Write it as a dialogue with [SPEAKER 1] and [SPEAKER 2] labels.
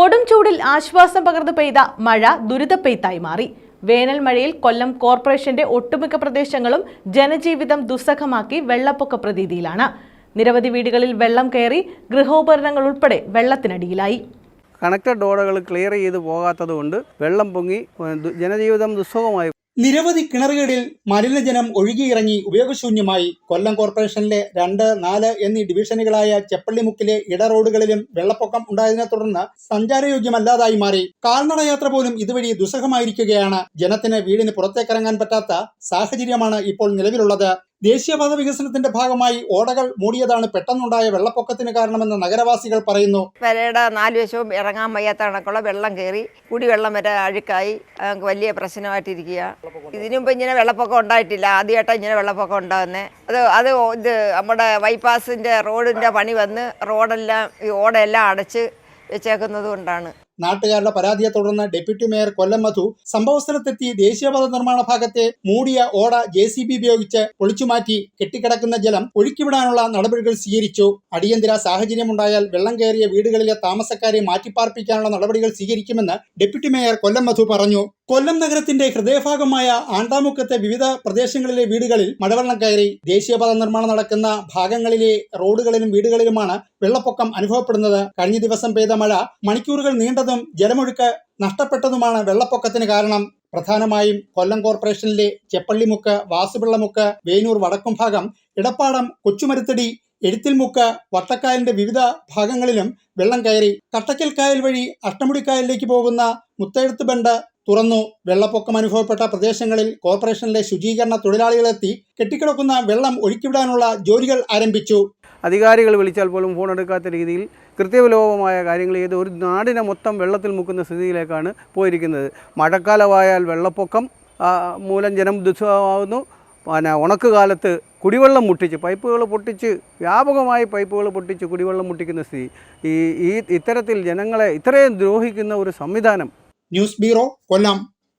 [SPEAKER 1] കൊടും ചൂടിൽ ആശ്വാസം പകർന്നു പെയ്ത മഴ ദുരിതപ്പെയ്ത്തായി മാറി. വേനൽ മഴയിൽ കൊല്ലം കോർപ്പറേഷന്റെ ഒട്ടുമിക്ക പ്രദേശങ്ങളും ജനജീവിതം ദുസ്സഹമാക്കി വെള്ളപ്പൊക്ക പ്രതീതിയിലാണ്. നിരവധി വീടുകളിൽ വെള്ളം കയറി ഗൃഹോപകരണങ്ങൾ ഉൾപ്പെടെ വെള്ളത്തിനടിയിലായി.
[SPEAKER 2] കണക്റ്റഡ് റോഡുകൾ ക്ലിയർ ചെയ്ത് പോകാത്തത് കൊണ്ട് വെള്ളം പൊങ്ങി ജനജീവിതം ദുസ്സഹമായി
[SPEAKER 3] നിരവധി കിണറുകളിൽ മലിനജലം ഒഴുകിയിറങ്ങി ഉപയോഗശൂന്യമായി കൊല്ലം കോർപ്പറേഷനിലെ രണ്ട് നാല് എന്നീ ഡിവിഷനുകളായ ചെപ്പള്ളിമുക്കിലെ ഇട റോഡുകളിലും വെള്ളപ്പൊക്കം ഉണ്ടായതിനെ തുടർന്ന് സഞ്ചാരയോഗ്യമല്ലാതായി മാറി. കാൽനടയാത്ര പോലും ഇതുവഴി ദുസ്സഹമായിരിക്കുകയാണ്. ജനത്തിന് വീടിന് പുറത്തേക്കിറങ്ങാൻ പറ്റാത്ത സാഹചര്യമാണ് ഇപ്പോൾ നിലവിലുള്ളത്. ദേശീയപാത വികസനത്തിന്റെ ഭാഗമായി ഓടകൾ മൂടിയതാണ് പെട്ടെന്നുണ്ടായ വെള്ളപ്പൊക്കത്തിന് കാരണമെന്ന് നഗരവാസികൾ പറയുന്നു.
[SPEAKER 4] വരയുടെ നാല് വശവും ഇറങ്ങാൻ വയ്യാത്ത കണക്കുള്ള വെള്ളം കയറി കുടിവെള്ളം വരെ അഴുക്കായി വലിയ പ്രശ്നമായിട്ടിരിക്കുക ഇതിനു മുമ്പ് ഇങ്ങനെ വെള്ളപ്പൊക്കം ഉണ്ടായിട്ടില്ല. ആദ്യമായിട്ടാണ് ഇങ്ങനെ വെള്ളപ്പൊക്കം ഉണ്ടാകുന്നത് അത് അത് ഇത് നമ്മുടെ ബൈപ്പാസിന്റെ റോഡിന്റെ പണി വന്ന് റോഡെല്ലാം ഈ ഓടെല്ലാം അടച്ച് വെച്ചേക്കുന്നത് കൊണ്ടാണ്.
[SPEAKER 3] നാട്ടുകാരുടെ പരാതിയെ തുടർന്ന് ഡെപ്യൂട്ടി മേയർ കൊല്ലം മധു സംഭവസ്ഥലത്തെത്തി ദേശീയപാത നിർമ്മാണ ഭാഗത്തെ മൂടിയ ഓട ജെ സി ബി ഉപയോഗിച്ച് പൊളിച്ചുമാറ്റി കെട്ടിക്കിടക്കുന്ന ജലം ഒഴുക്കിവിടാനുള്ള നടപടികൾ സ്വീകരിച്ചു. അടിയന്തര സാഹചര്യമുണ്ടായാൽ വെള്ളം കയറിയ വീടുകളിലെ താമസക്കാരെ മാറ്റിപ്പാർപ്പിക്കാനുള്ള നടപടികൾ സ്വീകരിക്കുമെന്ന് ഡെപ്യൂട്ടി മേയർ കൊല്ലം മധു പറഞ്ഞു. കൊല്ലം നഗരത്തിന്റെ ഹൃദയഭാഗമായ ആണ്ടാമുക്കത്തെ വിവിധ പ്രദേശങ്ങളിലെ വീടുകളിൽ മഴവെള്ളം കയറി ദേശീയപാത നിർമ്മാണം നടക്കുന്ന ഭാഗങ്ങളിലെ റോഡുകളിലും വീടുകളിലുമാണ് വെള്ളപ്പൊക്കം അനുഭവപ്പെടുന്നത്. കഴിഞ്ഞ ദിവസം പെയ്ത മഴ മണിക്കൂറുകൾ നീണ്ടതും ജലമൊഴുക്ക് നഷ്ടപ്പെട്ടതുമാണ് വെള്ളപ്പൊക്കത്തിന് കാരണം. പ്രധാനമായും കൊല്ലം കോർപ്പറേഷനിലെ ചെപ്പള്ളിമുക്ക് വാസുപിള്ളമുക്ക് വേനൂർ വടക്കും ഭാഗം ഇടപ്പാടം കൊച്ചുമരുത്തടി എഴുത്തിൽമുക്ക് വട്ടക്കായലിന്റെ വിവിധ ഭാഗങ്ങളിലും വെള്ളം കയറി കട്ടക്കൽ കായൽ വഴി അഷ്ടമുടിക്കായലിലേക്ക് പോകുന്ന മുത്തെഴുത്ത് ബണ്ട് തുറന്നു. വെള്ളപ്പൊക്കം അനുഭവപ്പെട്ട പ്രദേശങ്ങളിൽ കോർപ്പറേഷനിലെ ശുചീകരണ തൊഴിലാളികളെത്തി കെട്ടിക്കിടക്കുന്ന വെള്ളം ഒഴുക്കിവിടാനുള്ള ജോലികൾ ആരംഭിച്ചു.
[SPEAKER 2] അധികാരികൾ വിളിച്ചാൽ പോലും ഫോൺ എടുക്കാത്ത രീതിയിൽ കൃത്യവിലോപമായ കാര്യങ്ങൾ ചെയ്ത് ഒരു നാടിനെ മൊത്തം വെള്ളത്തിൽ മുക്കുന്ന സ്ഥിതിയിലേക്കാണ് പോയിരിക്കുന്നത്. മഴക്കാലമായാൽ വെള്ളപ്പൊക്കം മൂലം ജനം ദുസ്സഹമാകുന്നു പിന്നെ ഉണക്ക് കാലത്ത് കുടിവെള്ളം മുട്ടിച്ച് പൈപ്പുകൾ പൊട്ടിച്ച് വ്യാപകമായി പൈപ്പുകൾ പൊട്ടിച്ച് കുടിവെള്ളം മുട്ടിക്കുന്ന സ്ഥിതി. ഈ ഈ ഇത്തരത്തിൽ ജനങ്ങളെ ഇത്രയും ദ്രോഹിക്കുന്ന ഒരു സംവിധാനം.
[SPEAKER 3] News bureau Kollam.